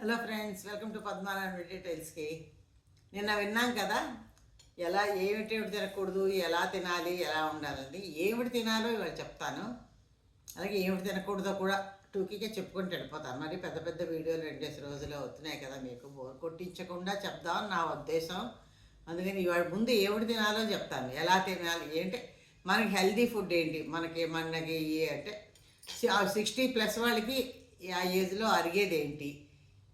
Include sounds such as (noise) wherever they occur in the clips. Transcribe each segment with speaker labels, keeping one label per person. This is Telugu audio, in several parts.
Speaker 1: Hello friends welcome to Padmanarayana డీటెయిల్స్కి నిన్న విన్నాం కదా? ఎలా ఏమిటి తినకూడదు ఎలా తినాలి ఎలా ఉండాలని. ఏమిటి తినాలో ఇవాళ చెప్తాను. అలాగే ఏమిటి తినకూడదో కూడా టూకీగా చెప్పుకుంటూ వెళ్ళిపోతాను. మరి పెద్ద పెద్ద వీడియోలు రెండేసి రోజులు అవుతున్నాయి కదా మీకు. బోర్ కొట్టించకుండా చెప్దాం నా ఉద్దేశం. అందుకని ఇవాళ ముందు ఏమిటి తినాలో చెప్తాను. ఎలా తినాలి ఏంటి? మనకి హెల్దీ ఫుడ్ ఏంటి? మనకి మనకి ఏ అంటే సిక్స్టీ ప్లస్ వాళ్ళకి ఆ ఏజ్లో అరిగేది ఏంటి?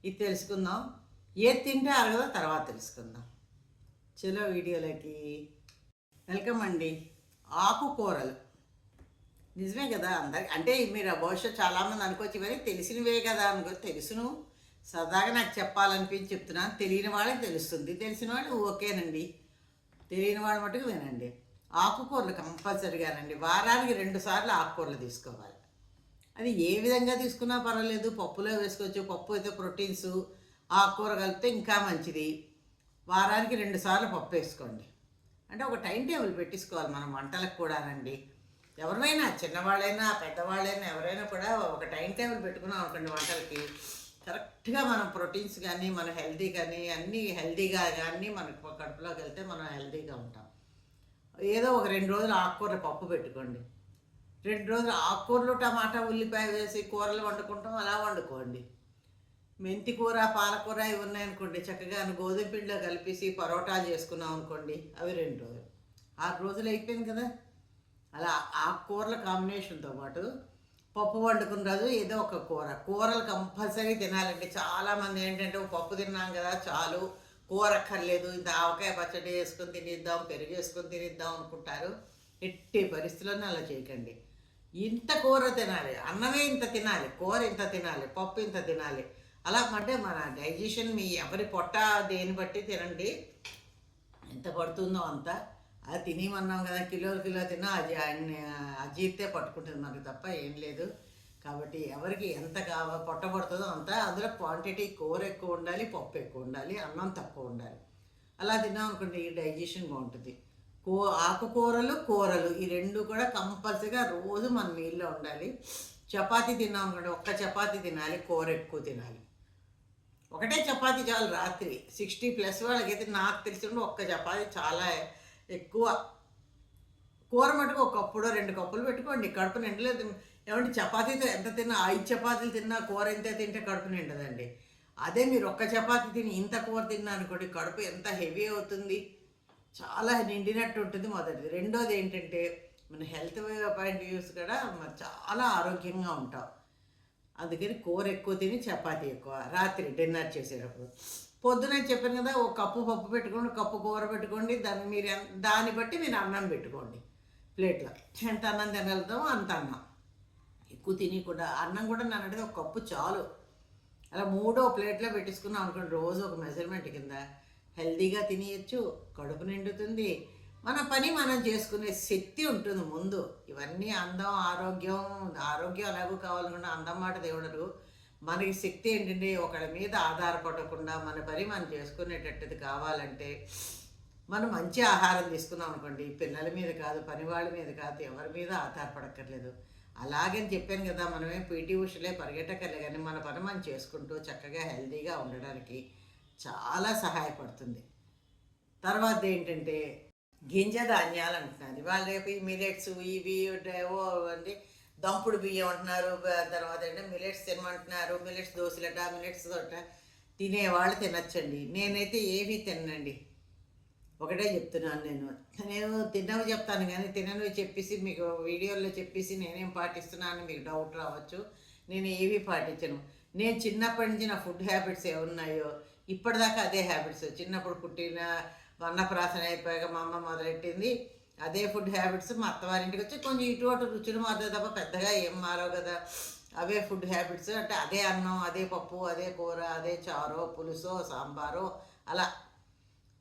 Speaker 1: ఇది తెలుసుకుందాం. ఏది తింటే అరగదో తర్వాత తెలుసుకుందాం. చలో వీడియోలకి వెల్కమ్ అండి. ఆకుకూరలు. నిజమే కదా అందరికి అంటే మీరు బహుశా చాలామంది అనుకోవచ్చు ఇవన్నీ తెలిసినవే కదా అనుకో తెలుసును. సరదాగా నాకు చెప్పాలనిపించి చెప్తున్నాను. తెలియని వాళ్ళకి తెలుస్తుంది. తెలిసిన వాళ్ళు ఓకేనండి. తెలియని వాళ్ళ మటుకు వినండి. ఆకుకూరలు కంపల్సరిగానండి. వారానికి రెండు సార్లు ఆకుకూరలు తీసుకోవాలి. అది ఏ విధంగా తీసుకున్నా పర్వాలేదు. పప్పులో వేసుకోవచ్చు. పప్పు అయితే ప్రోటీన్స్ ఆకుకూర కలిపితే ఇంకా మంచిది. వారానికి రెండు సార్లు పప్పు వేసుకోండి. అంటే ఒక టైం టేబుల్ పెట్టించుకోవాలి మనం వంటలకు కూడానండి. ఎవరైనా చిన్నవాళ్ళైనా పెద్దవాళ్ళైనా ఎవరైనా కూడా ఒక టైం టేబుల్ పెట్టుకున్నాం అనుకోండి వంటలకి. కరెక్ట్గా మనం ప్రోటీన్స్ కానీ మన హెల్దీ కానీ అన్నీ హెల్తీగా కానీ మనకు కడుపులోకి వెళ్తే మనం హెల్దీగా ఉంటాం. ఏదో ఒక రెండు రోజులు ఆకుకూర పప్పు పెట్టుకోండి. రెండు రోజులు ఆకుకూరలు టమాటా ఉల్లిపాయ వేసి కూరలు వండుకుంటాం అలా వండుకోండి. మెంతి కూర పాలకూర ఇవి ఉన్నాయనుకోండి చక్కగా గోధుమ పిండిలో కలిపేసి పరోటాలు చేసుకున్నాం అనుకోండి అవి రెండు రోజులు. ఆరు రోజులు అయిపోయింది కదా? అలా ఆకుకూరల కాంబినేషన్తో పాటు పప్పు వండుకున్న రోజు ఏదో ఒక కూర. కూరలు కంపల్సరీ తినాలండి. చాలామంది ఏంటంటే పప్పు తిన్నాం కదా చాలు. కూర అక్కర్లేదు. ఇంత ఆవకాయ పచ్చడి వేసుకొని తినిద్దాం పెరుగు వేసుకొని తినిద్దాం అనుకుంటారు. ఎట్టి పరిస్థితుల్లోనే అలా చేయకండి. ఇంత కూర తినాలి అన్నమే ఇంత తినాలి కూర ఇంత తినాలి పప్పు ఇంత తినాలి. అలా అంటే మన డైజెషన్ మీ ఎవరి పొట్ట దేని బట్టి తినండి. ఎంత పడుతుందో అంత. అది తినేమన్నాం కదా కిలో కిలో తిన్నా అది అజీర్తే పట్టుకుంటుంది మనకు తప్ప ఏం లేదు. కాబట్టి ఎవరికి ఎంత కావ పొట్ట పడుతుందో అంత. అందులో క్వాంటిటీ కూర ఎక్కువ ఉండాలి పప్పు ఎక్కువ ఉండాలి అన్నం తక్కువ ఉండాలి. అలా తిన్నాం అనుకోండి ఈ డైజెషన్ బాగుంటుంది. కూ ఆకుకూరలు కూరలు. ఈ రెండు కూడా కంపల్సరీగా రోజు మన మీల్లో ఉండాలి. చపాతీ తిన్నాం అనుకోండి ఒక్క చపాతీ తినాలి కూర ఎక్కువ తినాలి. ఒకటే చపాతీ చాలు రాత్రి. సిక్స్టీ ప్లస్ వాళ్ళకైతే నాకు తెలిసిన ఒక్క చపాతీ చాలా ఎక్కువ. కూర మటుకు ఒక కప్పుడో రెండు కప్పులు పెట్టుకోండి. కడుపు నిండలేదు. ఏమంటే చపాతీతో ఎంత తిన్నా ఐదు చపాతీలు తిన్నా కూర ఎంత తింటే కడుపు నిండదండి. అదే మీరు ఒక్క చపాతీ తిని ఇంత కూర తిన్నా అనుకోండి కడుపు ఎంత హెవీ అవుతుంది. చాలా నిండినట్టు ఉంటుంది మొదటిది. రెండోది ఏంటంటే మన హెల్త్ పాయింట్ వ్యూస్ కూడా చాలా ఆరోగ్యంగా ఉంటాం. అందుకని కూర ఎక్కువ తిని చపాతీ ఎక్కువ. రాత్రి డిన్నర్ చేసేటప్పుడు. పొద్దున చెప్పాను కదా ఒక కప్పు పప్పు పెట్టుకోండి కప్పు కూర పెట్టుకోండి దాన్ని మీరు దాన్ని బట్టి మీరు అన్నం పెట్టుకోండి. ప్లేట్లో. ఎంత అన్నం తినగలుగుతామో అంత అన్నం. ఎక్కువ తిని కూడా అన్నం కూడా నన్ను అడిగితే ఒక కప్పు చాలు. అలా మూడో ప్లేట్లో పెట్టేసుకున్నాం అనుకోండి రోజు ఒక మెజర్మెంట్ కింద. హెల్తీగా తినేయచ్చు కడుపు నిండుతుంది. మన పని మనం చేసుకునే శక్తి ఉంటుంది ముందు. ఇవన్నీ అందం ఆరోగ్యం ఆరోగ్యం ఎలాగో కావాలనుకుంటే అందం మాట దేవుడరు మనకి శక్తి ఏంటంటే ఒకరి మీద ఆధారపడకుండా మన పని మనం చేసుకునేటట్టుది కావాలంటే మనం మంచి ఆహారం తీసుకున్నాం అనుకోండి. పిల్లల మీద కాదు పని వాళ్ళ మీద కాదు ఎవరి మీద ఆధారపడక్కర్లేదు. అలాగని చెప్పాను కదా మనమే పీటీ ఉషలే పరిగెట్టకర్లే కానీ మన పని మనం చేసుకుంటూ చక్కగా హెల్తీగా ఉండడానికి చాలా సహాయపడుతుంది. తర్వాత ఏంటంటే గింజ ధాన్యాలు అంటున్నారు. వాళ్ళు రేపు ఈ మిలెట్స్ ఇవి ఓ అంటే దంపుడు బియ్యం అంటున్నారు. తర్వాత అంటే మిలెట్స్ తినమంటున్నారు. మిలెట్స్ దోశలట మిలెట్స్ తోట తినేవాళ్ళు తినచ్చండి. నేనైతే ఏమీ తినండి ఒకటే చెప్తున్నాను నేను. నేను తిన్నవి చెప్తాను కానీ తినవి చెప్పేసి మీకు వీడియోలో చెప్పేసి నేనేం పాటిస్తున్నాను మీకు డౌట్ రావచ్చు. నేను ఏవి పాటించను. నేను చిన్నప్పటి నుంచి నా ఫుడ్ హ్యాబిట్స్ ఏమున్నాయో ఇప్పటిదాకా అదే హ్యాబిట్స్. చిన్నప్పుడు పుట్టిన అన్నప్రాసన అయిపోయాక మా అమ్మ మొదలెట్టింది. అదే ఫుడ్ హ్యాబిట్స్ మా అత్తవారింటికి వచ్చి కొంచెం ఇటు అటు రుచులు మారుతుంది తప్ప పెద్దగా ఏం మారవు కదా. అవే ఫుడ్ హ్యాబిట్స్. అంటే అదే అన్నం అదే పప్పు అదే కూర అదే చారో పులుసో సాంబారో అలా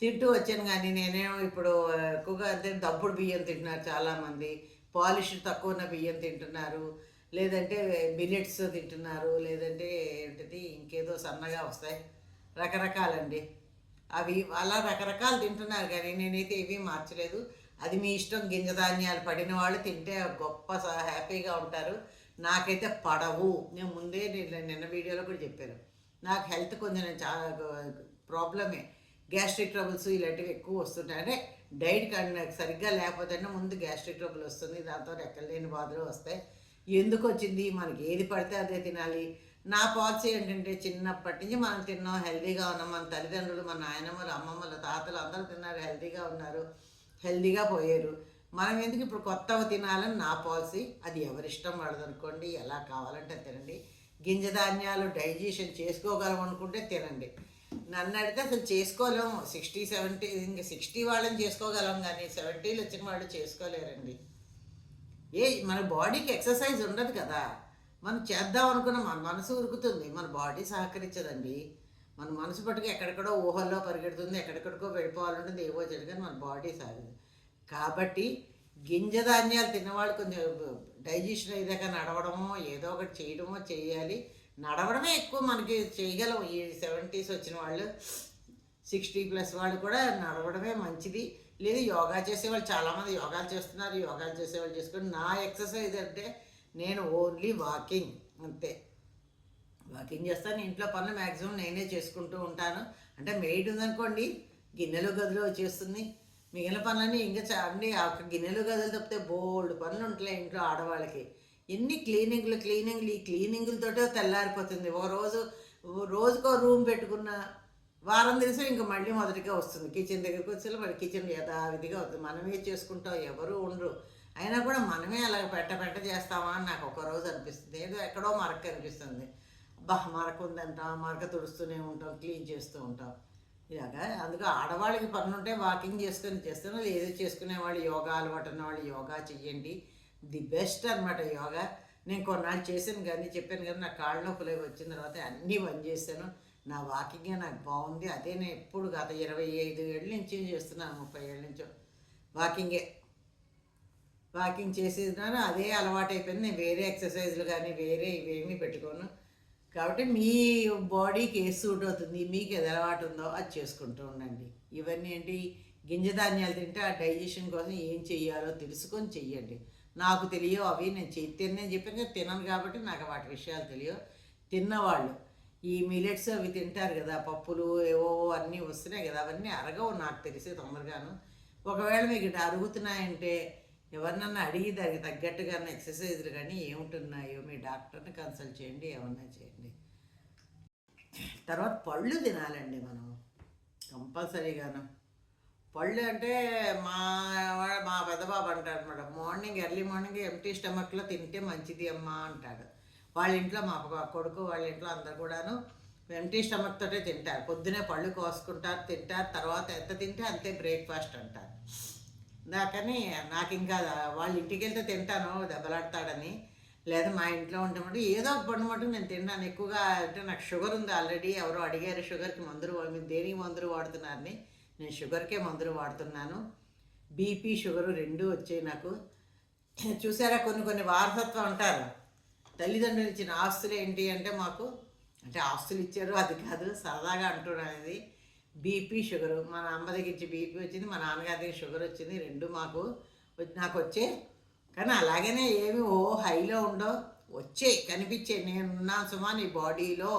Speaker 1: తింటూ వచ్చాను. కానీ నేనేమో ఇప్పుడు ఎక్కువగా అంటే దప్పుడు బియ్యం తింటున్నారు చాలామంది. పాలిష్ తక్కువ ఉన్న బియ్యం తింటున్నారు. లేదంటే మిల్లెట్స్ తింటున్నారు. లేదంటే ఏంటిది ఇంకేదో సన్నగా వస్తాయి. రకరకాలండి. అవి అలా రకరకాలు తింటున్నారు కానీ నేనైతే ఏమీ మార్చలేదు. అది మీ ఇష్టం గింజ ధాన్యాలు పడిన వాళ్ళు తింటే గొప్ప స- హ్యాపీగా ఉంటారు. నాకైతే పడవు. నేను ముందే నిన్న నిన్న వీడియోలో కూడా చెప్పాను. నాకు హెల్త్ కొంచెం చాలా ప్రాబ్లమే. గ్యాస్ట్రిక్ ట్రబుల్స్ ఇలాంటివి ఎక్కువ వస్తుంటాయి. డైట్ కానీ సరిగ్గా లేకపోతే ముందు గ్యాస్ట్రిక్ ట్రబుల్ వస్తుంది. దాంతో ఎక్కడ లేని బాధలు వస్తాయి. ఎందుకు వచ్చింది? మనకి ఏది పడితే అదే తినాలి. నా పాలసీ ఏంటంటే చిన్నప్పటి నుంచి మనం తిన్నాం హెల్దీగా ఉన్నాం. మన తల్లిదండ్రులు మన నాయనమ్మలు అమ్మమ్మలు తాతలు అందరూ తిన్నారు హెల్దీగా ఉన్నారు హెల్దీగా పోయారు. మనం ఎందుకు ఇప్పుడు కొత్తవి తినాలని నా పాలసీ? అది ఎవరిష్టం వాడదనుకోండి ఎలా కావాలంటే తినండి. గింజ ధాన్యాలు డైజెషన్ చేసుకోగలం అనుకుంటే తినండి. నన్ను అడిగితే అసలు చేసుకోలేము. సిక్స్టీ సెవెంటీ ఇంకా సిక్స్టీ వాళ్ళని చేసుకోగలం కానీ సెవెంటీలు వచ్చిన వాళ్ళు చేసుకోలేరండి. ఏ మన బాడీకి ఎక్సర్సైజ్ ఉండదు కదా. మనం చేద్దాం అనుకున్న మన మనసు ఉరుకుతుంది మన బాడీ సహకరించదండి. మన మనసు పట్టుకు ఎక్కడెక్కడో ఊహల్లో పరిగెడుతుంది ఎక్కడెక్కడికో వెళ్ళిపోవాలంటుంది ఏవో చేయదు మన బాడీ సాగదు. కాబట్టి గింజ ధాన్యాలు తిన్నవాళ్ళు కొంచెం డైజెషన్ అయ్యేదాకా నడవడమో ఏదో ఒకటి చేయడమో చేయాలి. నడవడమే ఎక్కువ మనకి చేయగలం. ఈ సెవెంటీస్ వచ్చిన వాళ్ళు సిక్స్టీ ప్లస్ వాళ్ళు కూడా నడవడమే మంచిది. లేదు యోగా చేసేవాళ్ళు చాలామంది యోగాలు చేస్తున్నారు యోగాలు చేసేవాళ్ళు చేసుకొని నా ఎక్సర్సైజ్ అంటే నేను ఓన్లీ వాకింగ్ అంతే. వాకింగ్ చేస్తాను ఇంట్లో పనులు మ్యాక్సిమం నేనే చేసుకుంటూ ఉంటాను. అంటే మెయిడ్ ఉందనుకోండి గిన్నెలు గదిలో వచ్చేస్తుంది మిగిలిన పనులన్నీ ఇంకా అన్ని ఒక గిన్నెలు గదులు తప్పితే బోల్డ్ పనులు ఉంటాయి ఇంట్లో ఆడవాళ్ళకి. ఎన్ని క్లీనింగ్లు క్లీనింగ్లు ఈ క్లీనింగ్లతోటే తెల్లారిపోతుంది. ఓ రోజు రోజుకో రూమ్ పెట్టుకున్న వారం తెలిసి ఇంకా మళ్ళీ మొదటిగా వస్తుంది. కిచెన్ దగ్గరికి వచ్చి మరి కిచెన్ యథావిధిగా అవుతుంది మనమే చేసుకుంటాం ఎవరు ఉండరు. అయినా కూడా మనమే అలా పెట్ట పెట్ట చేస్తామా అని నాకు ఒక రోజు అనిపిస్తుంది. ఏదో ఎక్కడో మరక అనిపిస్తుంది. అబ్బా మరక ఉందంటాం మరక తుడుస్తూనే ఉంటాం క్లీన్ చేస్తూ ఉంటాం. ఇలాగా అందుకే ఆడవాళ్ళకి పనులుంటే వాకింగ్ చేసుకొని చేస్తాను ఏదో చేసుకునే వాళ్ళు యోగా అలవాటు ఉన్న వాళ్ళు యోగా చెయ్యండి. ది బెస్ట్ అనమాట యోగా. నేను కొన్నాళ్ళు చేశాను కానీ చెప్పాను కదా నా కాళ్ళ నొప్పులే వచ్చిన తర్వాత అన్నీ బంద్ చేశాను. నా వాకింగే నాకు బాగుంది. అదే నేను ఎప్పుడు గత ఇరవై ఐదు ఏళ్ళ నుంచి చేస్తున్నాను ముప్పై ఏళ్ళ నుంచో వాకింగే. వాకింగ్ చేసేసినాను అదే అలవాటు అయిపోయింది నేను వేరే ఎక్సర్సైజ్లు కానీ వేరే ఇవేమీ పెట్టుకోను. కాబట్టి మీ బాడీకి ఏ సూట్ అవుతుంది మీకు ఏది అలవాటు ఉందో అది చేసుకుంటూ ఉండండి. ఇవన్నీ ఏంటి? గింజ ధాన్యాలు తింటే ఆ డైజెషన్ కోసం ఏం చెయ్యాలో తెలుసుకొని చెయ్యండి. నాకు తెలియవు అవి నేను చెయ్యి తిన్నే చెప్పాను కదా తినను కాబట్టి నాకు వాటి విషయాలు తెలియవు. తిన్నవాళ్ళు ఈ మిలెట్స్ అవి తింటారు కదా పప్పులు ఏవో అన్నీ వస్తున్నాయి కదా అవన్నీ అరగవు నాకు తెలిసే తొందరగాను. ఒకవేళ మీకు ఇటు అరుగుతున్నాయంటే ఎవరినన్నా అడిగి దానికి తగ్గట్టుగా ఎక్సర్సైజ్లు కానీ ఏముంటున్నాయో మీ డాక్టర్ని కన్సల్ట్ చేయండి ఏమన్నా చేయండి. తర్వాత పళ్ళు తినాలండి మనం. కంపల్సరీగాను. పళ్ళు అంటే మా మా పెద్దబాబు అంటాడు అనమాట మార్నింగ్ ఎర్లీ మార్నింగ్ ఎంటీ స్టమక్లో తింటే మంచిది అమ్మా అంటాడు. వాళ్ళ ఇంట్లో మా కొడుకు వాళ్ళ ఇంట్లో అందరు కూడాను ఎంటీ స్టమక్ తోటే తింటారు. పొద్దునే పళ్ళు కోసుకుంటారు తింటారు తర్వాత ఎంత తింటే అంతే బ్రేక్ఫాస్ట్ అంటారు. నాకని నాకు ఇంకా వాళ్ళ ఇంటికి వెళ్తే తింటాను దెబ్బలాడతాడని. లేదా మా ఇంట్లో ఉంటే మటు ఏదో పండు మటుకు నేను తిన్నాను. ఎక్కువగా అంటే నాకు షుగర్ ఉంది ఆల్రెడీ. ఎవరో అడిగారు షుగర్కి మందులు మీరు దేనికి మందులు వాడుతున్నారని. నేను షుగర్కే మందులు వాడుతున్నాను. బీపీ షుగర్ రెండు వచ్చాయి నాకు. చూసారా కొన్ని కొన్ని వారసత్వం అంటారు. తల్లిదండ్రులు ఇచ్చిన ఆస్తులు ఏంటి అంటే మాకు అంటే ఆస్తులు ఇచ్చారు అది కాదు సరదాగా అంటున్నాను ఇది. బీపీ షుగరు మా అమ్మ దగ్గర బీపీ వచ్చింది మా నాన్నగారి దగ్గర షుగర్ వచ్చింది. రెండు మాకు నాకు వచ్చే కానీ అలాగనే ఏమి ఓ హైలో ఉండో వచ్చే కనిపించే నేనున్నాను సుమా నీ బాడీలో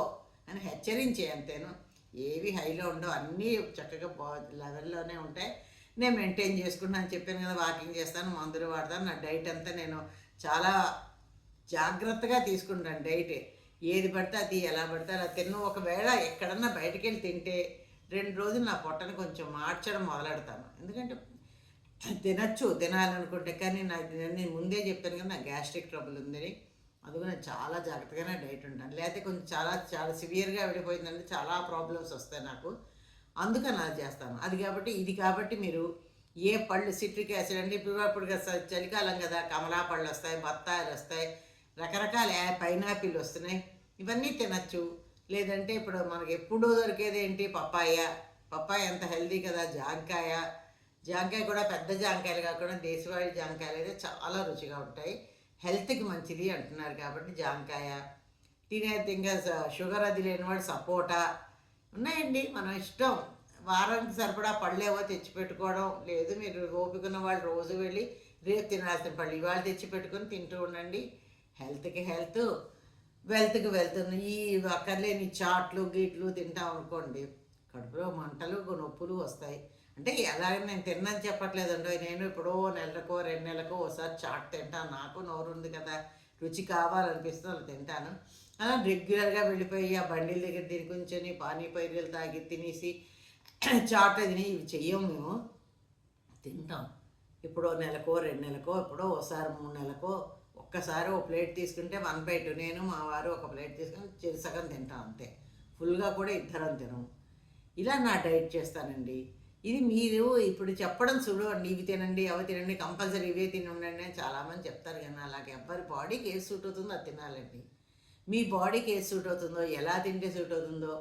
Speaker 1: అని హెచ్చరించే అంతేను. ఏవి హైలో ఉండో అన్నీ చక్కగా బా లెవెల్లోనే ఉంటాయి. నేను మెయింటైన్ చేసుకుంటాను చెప్పాను కదా వాకింగ్ చేస్తాను మందులు వాడతాను. నా డైట్ అంతా నేను చాలా జాగ్రత్తగా తీసుకుంటాను డైట్. ఏది పడితే అది ఎలా పడితే అలా తిన్న. ఒకవేళ ఎక్కడన్నా బయటకెళ్ళి వెళ్ళి తింటే రెండు రోజులు నా పొట్టను కొంచెం మార్చడం మొదలెడతాను. ఎందుకంటే తినచ్చు తినాలనుకుంటే. కానీ నాకు నేను ముందే చెప్పాను కదా నాకు గ్యాస్ట్రిక్ ట్రబుల్ ఉందని. అందుకు నేను చాలా జాగ్రత్తగానే డైట్ ఉంటాను. లేకపోతే కొంచెం చాలా చాలా సివియర్గా విడిపోయిందంటే చాలా ప్రాబ్లమ్స్ వస్తాయి నాకు. అందుకని అలా చేస్తాను. అది కాబట్టి ఇది కాబట్టి మీరు ఏ పళ్ళు సిట్రిక్ యాసిడ్ అంటే ఇప్పుడు అప్పుడు చలికాలం కదా కమలా పళ్ళు వస్తాయి బత్తాయిలు వస్తాయి రకరకాల పైనాపిల్ వస్తున్నాయి. ఇవన్నీ తినచ్చు. లేదంటే ఇప్పుడు మనకి ఎప్పుడూ దొరికేది ఏంటి? పప్పాయ. పప్పాయ ఎంత హెల్దీ కదా? జాంకాయ. జాంకాయ కూడా పెద్ద జాంకాయలు కాకుండా దేశవాళీ జాంకాయలు అయితే చాలా రుచిగా ఉంటాయి. హెల్త్కి మంచిది అంటున్నారు కాబట్టి జాంకాయ. తినేది ఇంకా షుగర్ అది లేని వాడు సపోటా. ఉన్నాయండి మనం ఇష్టం. వారానికి సరిపడా పళ్ళేవో తెచ్చిపెట్టుకోవడం లేదు. మీరు ఓపిక ఉన్న వాళ్ళు రోజు వెళ్ళి రేపు తినాల్సిన పళ్ళు ఇవాళ తెచ్చి పెట్టుకొని తింటూ ఉండండి. హెల్త్కి హెల్త్. వెల్త్కి వెళ్తుంది. ఈ అక్కర్లేని చాట్లు గీట్లు తింటాం అనుకోండి కడుపులో మంటలు నొప్పులు వస్తాయి. అంటే ఎలాగైనా నేను తిన్నాను చెప్పట్లేదండి నేను ఎప్పుడో నెలకో రెండు నెలలకో ఒకసారి చాట్ తింటాను నాకు నోరు ఉంది కదా. రుచి కావాలనిపిస్తుంది అలా తింటాను. అలా రెగ్యులర్గా వెళ్ళిపోయి ఆ బండిల దగ్గర తిని కూర్చొని పానీపైరులు తాగి తినేసి (clears throat) చాట్ తిని ఇవి చెయ్యం మేము. తింటాం. ఇప్పుడో నెలకో రెండు నెలకో ఎప్పుడో ఒకసారి మూడు నెలకో ఒక్కసారి ఒక ప్లేట్ తీసుకుంటే వన్ బై టూ. నేను మా వారు ఒక ప్లేట్ తీసుకుని చిరుసగం తింటాం అంతే. ఫుల్గా కూడా ఇద్దరం తినము. ఇలా నా డైట్ చేస్తానండి. ఇది మీరు ఇప్పుడు చెప్పడం చూడండి ఇవి తినండి అవి తినండి కంపల్సరీ ఇవే తినండి అని చాలామంది చెప్తారు కానీ అలాగే ఎవరి బాడీకి ఏది సూట్ అవుతుందో అది తినాలండి. మీ బాడీకి ఏది సూట్ అవుతుందో ఎలా తింటే సూట్ అవుతుందో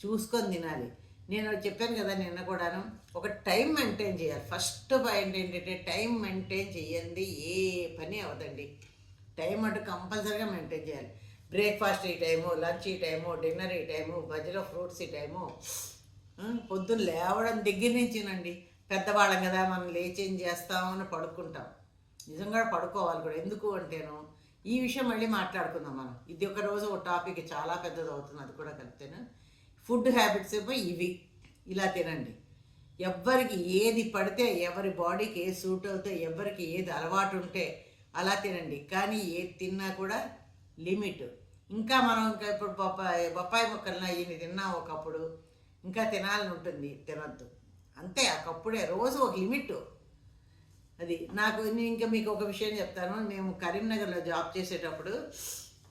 Speaker 1: చూసుకొని తినాలి. నేను చెప్పాను కదా నిన్న కూడాను ఒక టైం మెయింటైన్ చేయాలి. ఫస్ట్ పాయింట్ ఏంటంటే టైం మెయింటైన్ చేయండి ఏ పని అవ్వదండి టైం అంటూ కంపల్సరీగా మెయింటైన్ చేయాలి. బ్రేక్ఫాస్ట్ ఈ టైము లంచ్ ఈ టైము డిన్నర్ ఈ టైము మధ్యలో ఫ్రూట్స్ ఈ టైము. పొద్దున్న లేవడం దగ్గర నుంచినండి. పెద్దవాళ్ళం కదా మనం లేచి ఏం చేస్తామని పడుకుంటాం. నిజంగా పడుకోవాలి కూడా. ఎందుకు అంటేను ఈ విషయం మళ్ళీ మాట్లాడుకుందాం మనం. ఇది ఒక రోజు ఒక టాపిక్ చాలా పెద్దది అవుతుంది అది కూడా కలిపితేను ఫుడ్ హ్యాబిట్స్ ఏమో ఇవి. ఇలా తినండి. ఎవ్వరికి ఏది పడితే ఎవరి బాడీకి ఏది సూట్ అవుతే ఎవరికి ఏది అలవాటు ఉంటే అలా తినండి. కానీ ఏది తిన్నా కూడా లిమిట్. ఇంకా మనం ఇంకా ఇప్పుడు బొప్పాయి బొప్పాయి ముక్కలను ఇన్ని తిన్నాం ఒకప్పుడు ఇంకా తినాలని ఉంటుంది. తినద్దు. అంతే. ఒకప్పుడే. రోజు ఒక లిమిట్. అది నాకు నేను ఇంకా మీకు ఒక విషయం చెప్తాను. మేము కరీంనగర్లో జాబ్ చేసేటప్పుడు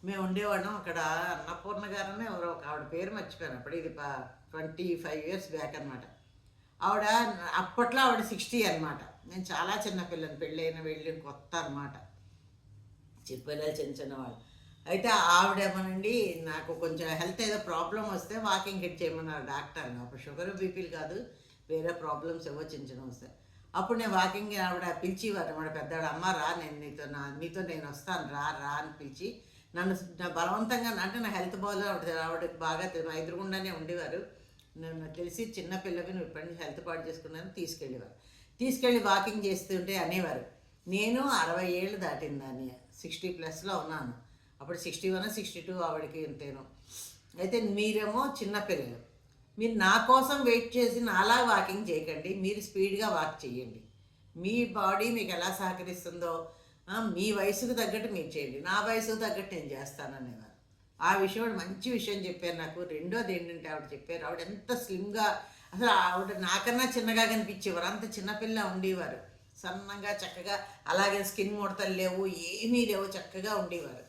Speaker 1: మేము ఉండేవాళ్ళం అక్కడ అన్నపూర్ణ గారనే ఎవరో ఒక ఆవిడ పేరు మర్చిపోయాను అప్పుడు. ఇది ట్వంటీ ఫైవ్ ఇయర్స్ బ్యాక్ అనమాట ఆవిడ అప్పట్లో ఆవిడ సిక్స్టీ అనమాట నేను చాలా చిన్న పిల్లని పెళ్ళైన వెళ్ళిన కొత్త అనమాట చెప్పేలా చిన్న చిన్నవాళ్ళు అయితే ఆవిడేమోనండి నాకు కొంచెం హెల్త్ ఏదో ప్రాబ్లం వస్తే వాకింగ్ హిట్ చేయమన్నారు డాక్టర్ అప్పుడు షుగర్ బీపీలు కాదు వేరే ప్రాబ్లమ్స్ ఏవో చిన్న చిన్న వస్తాయి. అప్పుడు నేను వాకింగ్ ఆవిడ పిలిచేవారు అనమాట పెద్దవాడు అమ్మ రా నేను నీతో నా నీతో నేను వస్తాను రా రా అని పిలిచి నన్ను నా బలవంతంగా అంటే నా హెల్త్ బాగాలేదు ఆవిడ ఆవిడకి బాగా ఎదురుగుండానే ఉండేవారు. నన్ను తెలిసి చిన్న పిల్లవి నువ్వు ఇప్పటి నుంచి హెల్త్ పాటు చేసుకున్నాను తీసుకెళ్ళేవారు. తీసుకెళ్ళి వాకింగ్ చేస్తుంటే అనేవారు. నేను అరవై ఏళ్ళు దాటిందని సిక్స్టీ ప్లస్లో ఉన్నాను. అప్పుడు సిక్స్టీ వన్ సిక్స్టీ టూ ఆవిడకి ఉంటేను. అయితే మీరేమో చిన్న పిల్లలు. మీరు నా కోసం వెయిట్ చేసి నాలా వాకింగ్ చేయకండి. మీరు స్పీడ్గా వాక్ చేయండి. మీ బాడీ మీకు ఎలా సహకరిస్తుందో మీ వయసుకు తగ్గట్టు మీరు చేయండి. నా వయసుకు తగ్గట్టు నేను చేస్తాననేవారు. ఆ విషయం ఆవిడ మంచి విషయం చెప్పారు నాకు. రెండోది ఏంటంటే ఆవిడ చెప్పారు ఆవిడ ఎంత స్లిమ్గా అసలు ఆవిడ నాకన్నా చిన్నగా కనిపించేవారు. అంత చిన్నపిల్ల ఉండేవారు. సన్నగా చక్కగా అలాగే స్కిన్ ముడతలు లేవు ఏమీ లేవు చక్కగా ఉండేవారు.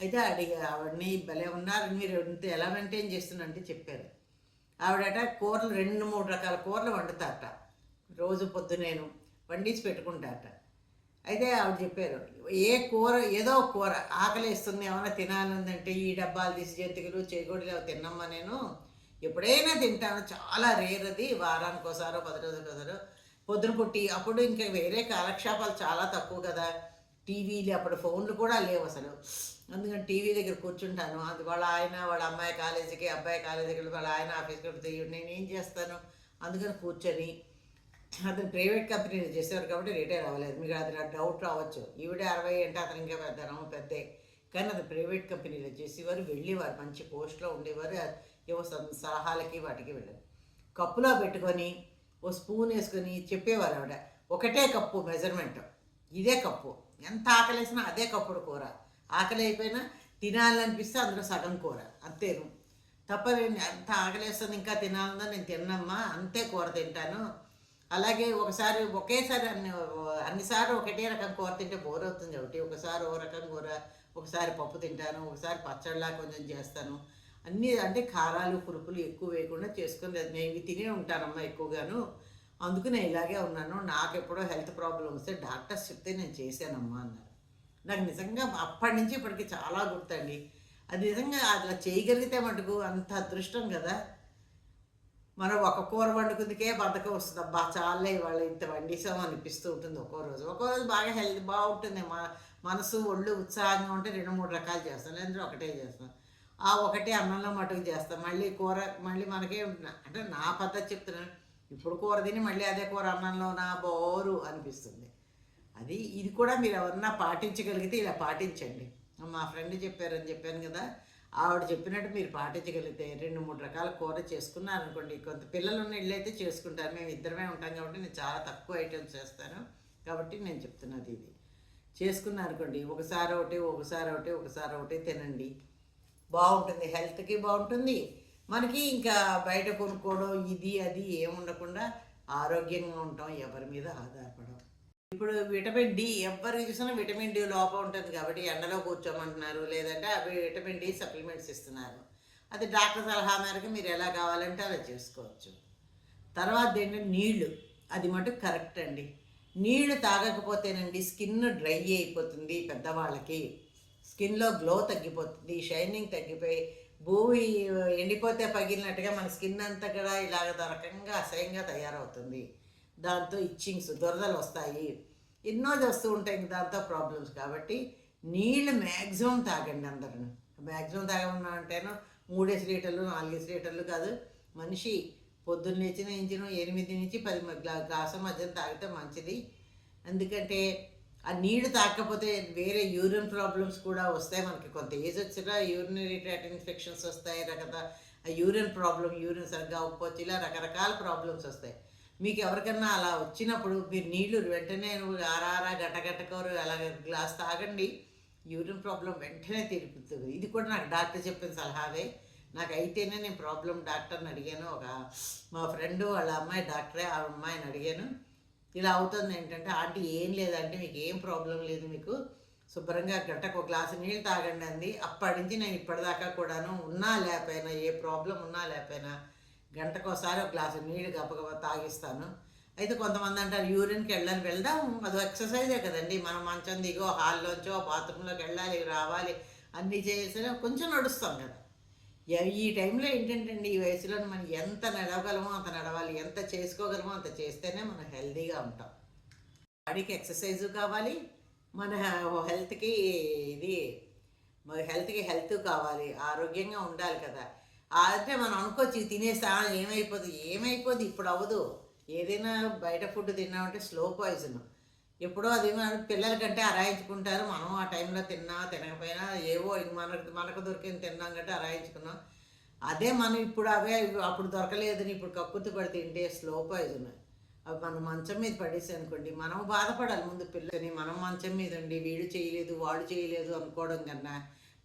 Speaker 1: అయితే అడిగా ఆవిడని భలే ఉన్నారు. మీరు ఇంత ఎలా మెయింటైన్ చేస్తున్నారంటే చెప్పారు. ఆవిడట కూరలు రెండు మూడు రకాల కూరలు వండుతారట. రోజు పొద్దునేను వండించి పెట్టుకుంటారట. అయితే ఆవిడ చెప్పారు ఏ కూర ఏదో కూర ఆకలి ఇస్తుంది ఏమైనా తినాలందంటే ఈ డబ్బాలు తీసి జంతికలు చేయకూడదు అవి తిన్నమ్మా నేను. ఎప్పుడైనా తింటాను చాలా రేర్ అది. వారానికి ఒకసారో పది రోజులకోసారో. పొద్దున పుట్టి అప్పుడు ఇంకా వేరే కాలక్షేపాలు చాలా తక్కువ కదా. టీవీలు అప్పుడు ఫోన్లు కూడా లేవు అసలు. అందుకని టీవీ దగ్గర కూర్చుంటాను. అది వాళ్ళ ఆయన వాళ్ళ అమ్మాయి కాలేజీకి అబ్బాయి కాలేజీకి వాళ్ళ ఆయన ఆఫీస్కి వెళ్తే నేను ఏం చేస్తాను? అందుకని కూర్చొని అతను ప్రైవేట్ కంపెనీలో చేసేవారు కాబట్టి రిటైర్ అవ్వలేదు. మీకు అది నాకు డౌట్ రావచ్చు. ఈవిడే అరవై అంటే అతను ఇంకా పెద్ద రమ్మ పెద్దే. కానీ అది ప్రైవేట్ కంపెనీలో చేసేవారు వెళ్ళేవారు మంచి పోస్ట్లో ఉండేవారు. ఏవో సలహాలకి వాటికి వెళ్ళారు. కప్పులో పెట్టుకొని ఓ స్పూన్ వేసుకొని చెప్పేవారు ఆవిడ. ఒకటే కప్పు మెజర్మెంట్. ఇదే కప్పు. ఎంత ఆకలేసినా అదే కప్పుడు కూర. ఆకలి అయిపోయినా తినాలనిపిస్తే అందులో సగం కూర. అంతేను. తప్ప అంత ఆకలి ఆకలేస్తుంది ఇంకా తినాలన్నా నేను తిన్నమ్మా అంతే కూర తింటాను. అలాగే ఒకసారి ఒకేసారి అన్ని అన్నిసార్లు ఒకటే రకం కూర తింటే బోర్ అవుతుంది ఒకటి. ఒకసారి ఓ రకం కూర ఒకసారి పప్పు తింటాను ఒకసారి పచ్చడిలా కొంచెం చేస్తాను. అన్నీ అంటే కారాలు పులుపులు ఎక్కువ వేయకుండా చేసుకొని నేను ఇవి తినే ఉంటానమ్మా ఎక్కువగాను. అందుకు నేను ఇలాగే ఉన్నాను. నాకు ఎప్పుడో హెల్త్ ప్రాబ్లం వస్తే డాక్టర్స్ చెప్తే నేను చేశానమ్మా అన్నారు. నాకు నిజంగా అప్పటి నుంచి ఇప్పటికి చాలా గుర్తండి. అది నిజంగా అట్లా చేయగలిగితే మటుకు అంత అదృష్టం కదా. మనం ఒక కూర వండుకుందికే బద్దకం వస్తుంది. అబ్బా చాలే ఇవాళ ఇంత వండిసాం అనిపిస్తూ ఉంటుంది ఒక్కో రోజు. ఒక్కో రోజు బాగా హెల్త్ బాగుంటుంది. మా మనసు ఒళ్ళు ఉత్సాహంగా ఉంటే రెండు మూడు రకాలు చేస్తాం లేదంటే ఒకటే చేస్తాం ఆ ఒకటే అన్నంలో మటుకు చేస్తాం. మళ్ళీ కూర మళ్ళీ మనకే అంటే నా పద్ధతి చెప్తున్నాను. ఇప్పుడు కూర తిని మళ్ళీ అదే కూర అన్నంలో నా బోరు అనిపిస్తుంది. అది ఇది కూడా మీరు ఎవరన్నా పాటించగలిగితే ఇలా పాటించండి. మా ఫ్రెండ్ చెప్పారని చెప్పాను కదా ఆవిడ చెప్పినట్టు మీరు పాటించగలిగితే రెండు మూడు రకాల కూర చేసుకున్నారనుకోండి. కొంత పిల్లలు ఉన్న ఇళ్ళు అయితే చేసుకుంటారు. మేము ఇద్దరమే ఉంటాం కాబట్టి నేను చాలా తక్కువ ఐటమ్స్ చేస్తాను. కాబట్టి నేను చెప్తున్నది ఇది. చేసుకున్నారనుకోండి ఒకసారి ఒకటి ఒకసారి ఒకటి ఒకసారి ఒకటి తినండి. బాగుంటుంది హెల్త్కి బాగుంటుంది. మనకి ఇంకా బయట కొనుక్కోవడం ఇది అది ఏముండకుండా ఆరోగ్యంగా ఉంటాం ఎవరి మీద ఆధారపడం ఇప్పుడు విటమిన్ డి ఎవరు చూసినా విటమిన్ డి లోపం ఉంటుంది కాబట్టి ఎండలో కూర్చోమంటున్నారు లేదంటే అవి విటమిన్ డి సప్లిమెంట్స్ ఇస్తున్నారు. అది డాక్టర్ సలహా మేరకు మీరు ఎలా కావాలంటే అలా చేసుకోవచ్చు. తర్వాత ఏంటంటే నీళ్ళు అది మటుకు కరెక్ట్ అండి. నీళ్ళు తాగకపోతేనండి స్కిన్ డ్రై అయిపోతుంది పెద్దవాళ్ళకి. స్కిన్లో గ్లో తగ్గిపోతుంది షైనింగ్ తగ్గిపోయి భూమి ఎండిపోతే పగిలినట్టుగా మన స్కిన్ అంతా కూడా ఇలాగ రకంగా అసహ్యంగా తయారవుతుంది. దాంతో ఇచ్చింగ్స్ దురదలు వస్తాయి. ఎన్నో వస్తూ ఉంటాయి ఇంక దాంతో ప్రాబ్లమ్స్ కాబట్టి నీళ్ళు మ్యాక్సిమం తాగండి అందరూ. మ్యాక్సిమం తాగమన్నా అంటేను మూడేసి లీటర్లు నాలుగేసి లీటర్లు కాదు. మనిషి పొద్దున్న లేచిన ఇంచిన ఎనిమిది నుంచి పది గ్లాసు మధ్యన తాగితే మంచిది. ఎందుకంటే ఆ నీళ్ళు తాగకపోతే వేరే యూరిన్ ప్రాబ్లమ్స్ కూడా వస్తాయి మనకి. కొంత ఏజ్ వచ్చినా యూరినరీ ట్రాక్ట్ ఇన్ఫెక్షన్స్ వస్తాయి రకరకాల ఆ యూరిన్ ప్రాబ్లం యూరిన్ సరిగ్గా అవ్వకపోతే ఇలా రకరకాల ప్రాబ్లమ్స్ వస్తాయి. మీకు ఎవరికన్నా అలా వచ్చినప్పుడు మీరు నీళ్ళు వెంటనే ఆరారా గటగటకోరు అలా గ్లాస్ తాగండి. యూరిన్ ప్రాబ్లం వెంటనే తీరుపుతుంది. ఇది కూడా నాకు డాక్టర్ చెప్పిన సలహావే. నాకు అయితేనే నేను ప్రాబ్లం డాక్టర్ని అడిగాను. ఒక మా ఫ్రెండ్ వాళ్ళ అమ్మాయి డాక్టరే ఆ అమ్మాయిని అడిగాను. ఇలా అవుతుంది ఏంటంటే ఆంటీ ఏం లేదంటే మీకు ఏం ప్రాబ్లం లేదు మీకు శుభ్రంగా గంటకు ఒక గ్లాసు నీళ్ళు తాగండి అంది. అప్పటి నుంచి నేను ఇప్పటిదాకా కూడాను ఉన్నా లేకపోయినా ఏ ప్రాబ్లం ఉన్నా లేకపోయినా గంటకోసారి ఒక గ్లాసు నీళ్ళు గబగబా తాగిస్తాను. అయితే కొంతమంది అంటారు యూరిన్కి వెళ్ళాలి వెళ్దాం. అది ఎక్సర్సైజే కదండి. మనం మంచం దిగో హాల్లోంచో బాత్రూంలోకి వెళ్ళాలి రావాలి అన్నీ చేసినా కొంచెం నడుస్తాం కదా. ఈ టైంలో ఏంటంటే ఈ వయసులో మనం ఎంత నడవగలమో అంత నడవాలి ఎంత చేసుకోగలమో అంత చేస్తేనే మనం హెల్తీగా ఉంటాం. బాడీకి ఎక్సర్సైజ్ కావాలి మన హెల్త్కి ఇది హెల్త్కి హెల్త్ కావాలి ఆరోగ్యంగా ఉండాలి కదా. అదే మనం అనుకోవచ్చు తినేసా తినేస్తా ఏమైపోతుంది ఏమైపోతుంది ఇప్పుడు అవ్వదు. ఏదైనా బయట ఫుడ్ తిన్నామంటే స్లో పాయిజన్. ఎప్పుడో అది పిల్లలకంటే కంటే అరాయించుకుంటారు. మనం ఆ టైంలో తిన్నా తినకపోయినా ఏవో మనకు మనకు దొరికింది తిన్నాం కంటే అరాయించుకున్నాం. అదే మనం ఇప్పుడు అవే అప్పుడు దొరకలేదని ఇప్పుడు కక్కుర్తి పడి తింటే స్లో పాయిజన్ అవి మనం మంచం మీద పడేసి అనుకోండి మనం బాధపడాలి ముందు పిల్లని మనం మంచం మీద ఉండి వీడు చేయలేదు వాడు చేయలేదు అనుకోవడం కన్నా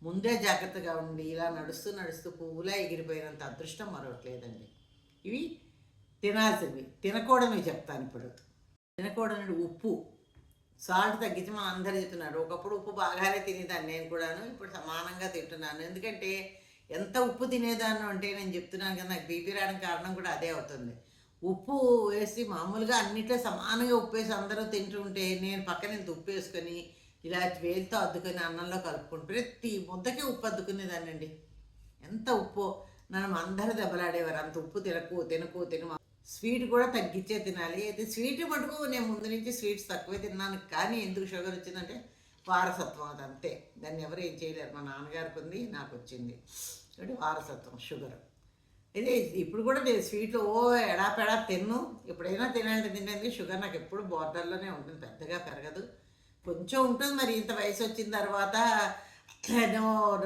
Speaker 1: ముందే జాగ్రత్తగా ఉండి ఇలా నడుస్తూ నడుస్తూ పువ్వులా ఎగిరిపోయినంత అదృష్టం మరొకలేదండి ఇవి తినాల్సినవి. తినకూడమే చెప్తాను ఇప్పుడు. తినకూడని ఉప్పు. సాల్ట్ తగ్గించి మా అందరు చెప్తున్నారు ఒకప్పుడు ఉప్పు బాగానే తినేదాన్ని నేను కూడాను ఇప్పుడు సమానంగా తింటున్నాను. ఎందుకంటే ఎంత ఉప్పు తినేదాన్ని అంటే నేను చెప్తున్నాను కదా నాకు బీపీ రావడానికి కారణం కూడా అదే అవుతుంది. ఉప్పు వేసి మామూలుగా అన్నిట్లో సమానంగా ఉప్పు వేసి అందరూ తింటుంటే నేను పక్కన ఇంత ఉప్పు వేసుకొని ఇలా వేలుతో అద్దుకొని అన్నంలో కలుపుకుంటూ ప్రతి ముద్దకి ఉప్పు అద్దుకునేదాన్నండి. ఎంత ఉప్పు మనం అందరూ దెబ్బలాడేవారు. అంత ఉప్పు తినకు తినకు తిన స్వీట్ కూడా తగ్గించే తినాలి. అయితే స్వీట్ మటుకు నేను ముందు నుంచి స్వీట్స్ తక్కువే తిన్నాను. కానీ ఎందుకు షుగర్ వచ్చిందంటే వారసత్వం అది అంతే. దాన్ని ఎవరు ఏం చేయలేరు. మా నాన్నగారికి ఉంది నాకు వచ్చింది. కాబట్టి వారసత్వం షుగర్. ఇది ఇప్పుడు కూడా నేను స్వీట్లు ఓ ఎడాపెడా తిన్ను. ఎప్పుడైనా తినాలంటే తినేది. షుగర్ నాకు ఎప్పుడు బార్డర్లోనే ఉంటుంది. పెద్దగా పెరగదు. కొంచెం ఉంటుంది మరి. ఇంత వయసు వచ్చిన తర్వాత ఏదో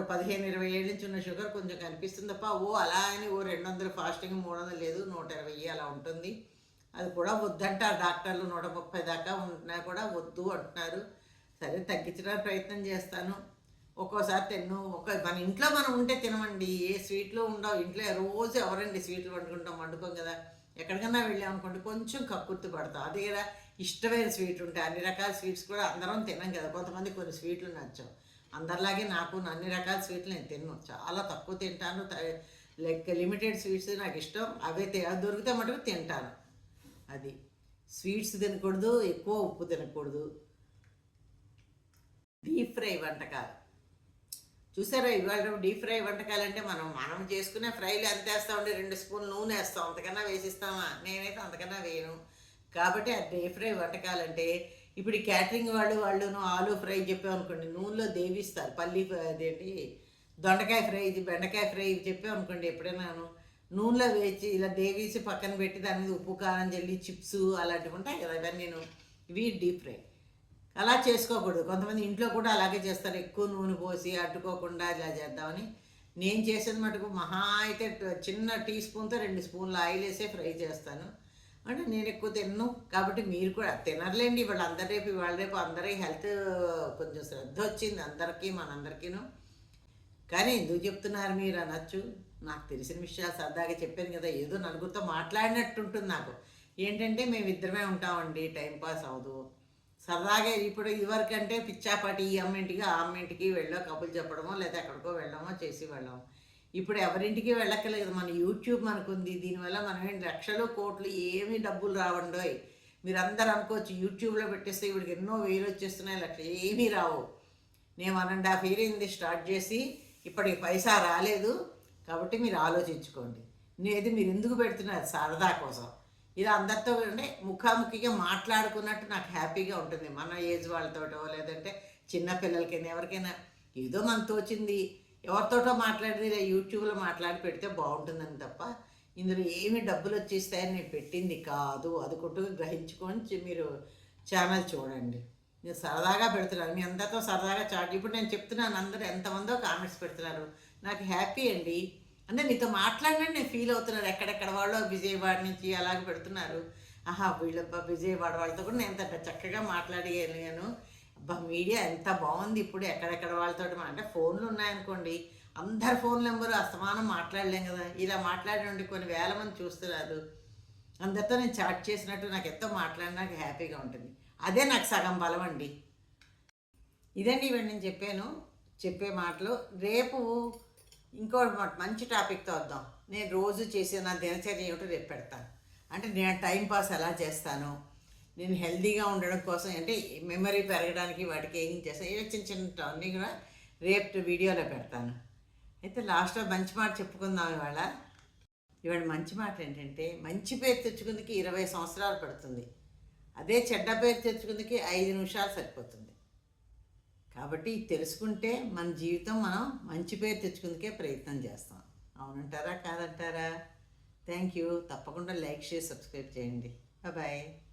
Speaker 1: పదిహేను ఇరవై ఏళ్ళ నుంచి ఉన్న షుగర్ కొంచెం కనిపిస్తుంది తప్ప ఓ అలా అని ఓ రెండు వందలు ఫాస్టింగ్ మూడు వందలు లేదు నూట ఇరవై అలా ఉంటుంది. అది కూడా వద్దంటారు డాక్టర్లు నూట ముప్పై దాకా ఉంటున్నా కూడా వద్దు అంటున్నారు. సరే తగ్గించడానికి ప్రయత్నం చేస్తాను. ఒక్కోసారి తిన్ను ఒక మన ఇంట్లో మనం ఉంటే తినమండి. ఏ స్వీట్లు ఉండవు. ఇంట్లో రోజు ఎవరండి స్వీట్లు వండుకుంటాం వండుకోం కదా. ఎక్కడికన్నా వెళ్ళామనుకోండి కొంచెం కక్కుర్తి పడతాం. అదే కదా ఇష్టమైన స్వీట్ ఉంటాయి అన్ని రకాల స్వీట్స్ కూడా అందరం తినం కదా. కొంతమంది కొన్ని స్వీట్లు నచ్చవు. అందరిలాగే నాకు అన్ని రకాల స్వీట్లు నేను తిన్ను. చాలా తక్కువ తింటాను. లైక్ లిమిటెడ్ స్వీట్స్ నాకు ఇష్టం. అవే దొరికితే మటుకు తింటాను. అది. స్వీట్స్ తినకూడదు ఎక్కువ ఉప్పు తినకూడదు. డీప్ ఫ్రై వంటకాలు. చూసారా ఇవాళ డీప్ ఫ్రై వంటకాలు అంటే మనం మనం చేసుకునే ఫ్రైలు ఎంత వేస్తామండి రెండు స్పూన్ నూనె వేస్తాం. అంతకన్నా వేసిస్తామా? నేనైతే అంతకన్నా వేయను. కాబట్టి ఆ డీప్ ఫ్రై వంటకాలు అంటే ఇప్పుడు ఈ క్యాటరింగ్ వాళ్ళు వాళ్ళును ఆలు ఫ్రై చెప్పాం అనుకోండి నూనెలో దేవిస్తారు. పల్లి అదేంటి? దొండకాయ ఫ్రై ఇది బెండకాయ ఫ్రై చెప్పాం అనుకోండి ఎప్పుడైనాను. నూనెలో వేచి ఇలా దేవిసి పక్కన పెట్టి దాని మీద ఉప్పు కారం జల్లి చిప్స్ అలాంటివి ఉంటాయి కదా ఇవన్నీ ఇవి డీప్ ఫ్రై అలా చేసుకోకూడదు. కొంతమంది ఇంట్లో కూడా అలాగే చేస్తారు. ఎక్కువ నూనె పోసి అడ్డుకోకుండా ఇలా చేద్దామని. నేను చేసేది మటుకు మహా అయితే చిన్న టీ స్పూన్తో రెండు స్పూన్లు ఆయిల్ వేసే ఫ్రై చేస్తాను. అంటే నేను ఎక్కువ తిన్ను. కాబట్టి మీరు కూడా తినర్లేండి. ఇవాళ అందరి రేపు ఇవాళ రేపు అందరి హెల్త్ కొంచెం శ్రద్ధ వచ్చింది అందరికీ మనందరికీను. కానీ ఎందుకు చెప్తున్నారు మీరు అనొచ్చు? నాకు తెలిసిన విషయాలు సరదాగా చెప్పాను కదా. ఏదో నలుగురితో మాట్లాడినట్టు ఉంటుంది నాకు. ఏంటంటే మేము ఇద్దరమే ఉంటామండి. టైం పాస్ అవ్వదు. సరదాగా ఇప్పుడు ఇదివరకు అంటే పిచ్చాపాటి ఈ అమ్మింటికి ఆ అమ్మింటికి వెళ్ళో కబులు చెప్పడమో లేదా ఎక్కడికో వెళ్ళడమో చేసి వెళ్ళాము ఇప్పుడు ఎవరింటికి వెళ్ళక్కర్లేదు. మన యూట్యూబ్ మనకుంది. దీనివల్ల మనం ఏంటి లక్షలు కోట్లు ఏమీ డబ్బులు రావండోయ్ మీరు అందరు అనుకోవచ్చు యూట్యూబ్లో పెట్టేస్తే ఇవిడికి ఎన్నో వేలు వచ్చేస్తున్నాయి. లక్ష ఏమీ రావు. నేను వన్ అండ్ హాఫ్ ఇయర్ అయింది స్టార్ట్ చేసి ఇప్పటికి పైసా రాలేదు. కాబట్టి మీరు ఆలోచించుకోండి. నేది మీరు ఎందుకు పెడుతున్నారు సరదా కోసం? ఇది అందరితో అంటే ముఖాముఖిగా మాట్లాడుకున్నట్టు నాకు హ్యాపీగా ఉంటుంది. మన ఏజ్ వాళ్ళతోటో లేదంటే చిన్న పిల్లలకైనా ఎవరికైనా ఏదో మనం తోచింది ఎవరితోటో మాట్లాడి యూట్యూబ్లో మాట్లాడి పెడితే బాగుంటుందని తప్ప ఇందులో ఏమి డబ్బులు వచ్చేస్తాయని నేను పెట్టింది కాదు. అది కొట్టుకు గ్రహించుకొని మీరు ఛానల్ చూడండి. నేను సరదాగా పెడుతున్నాను మీ అందరితో సరదాగా చాట్ ఇప్పుడు నేను చెప్తున్నాను అందరూ ఎంతమందో కామెంట్స్ పెడుతున్నారు. నాకు హ్యాపీ అండి. అంటే మీతో మాట్లాడినట్టు నేను ఫీల్ అవుతున్నారు. ఎక్కడెక్కడ వాళ్ళు విజయవాడ నుంచి అలాగే పెడుతున్నారు. ఆహా వీళ్ళ విజయవాడ వాళ్ళతో కూడా నేను ఎంత చక్కగా మాట్లాడగలిగాను. మీడియా ఎంత బాగుంది ఇప్పుడు ఎక్కడెక్కడ వాళ్ళతో అంటే ఫోన్లు ఉన్నాయనుకోండి అందరి ఫోన్ నెంబరు అస్తమానం మాట్లాడలేం కదా. ఇలా మాట్లాడండి కొన్ని వేల మంది చూస్తున్నారు. అందరితో నేను చాట్ చేసినట్టు నాకు ఎంతో మాట్లాడడానికి హ్యాపీగా ఉంటుంది. అదే నాకు సగం బలం అండి. ఇదండి ఇవన్నీ నేను చెప్పాను చెప్పే మాటలు. రేపు ఇంకో మంచి టాపిక్తో వద్దాం. నేను రోజు చేసే నా దినచర్య ఏమిటో రేపు పెడతాను. అంటే నేను టైం పాస్ ఎలా చేస్తాను? నేను హెల్దీగా ఉండడం కోసం అంటే మెమరీ పెరగడానికి వాటికి ఏం చేస్తాను? ఏదో చిన్న చిన్న అన్నీ కూడా రేపు వీడియోలో పెడతాను. అయితే లాస్ట్లో మంచి మాట చెప్పుకుందాం ఇవాళ. ఇవాళ మంచి మాట ఏంటంటే మంచి పేరు తెచ్చుకుందికి ఇరవై సంవత్సరాలు పడుతుంది. అదే చెడ్డ పేరు తెచ్చుకుందికి ఐదు నిమిషాలు సరిపోతుంది. కాబట్టి తెలుసుకుంటే మన జీవితం మనం మంచి పేరు తెచ్చుకుందుకే ప్రయత్నం చేస్తాం. అవునంటారా? కాదంటారా? Thank you. తప్పకుండా లైక్ చేసి సబ్స్క్రైబ్ చేయండి. బాయ్.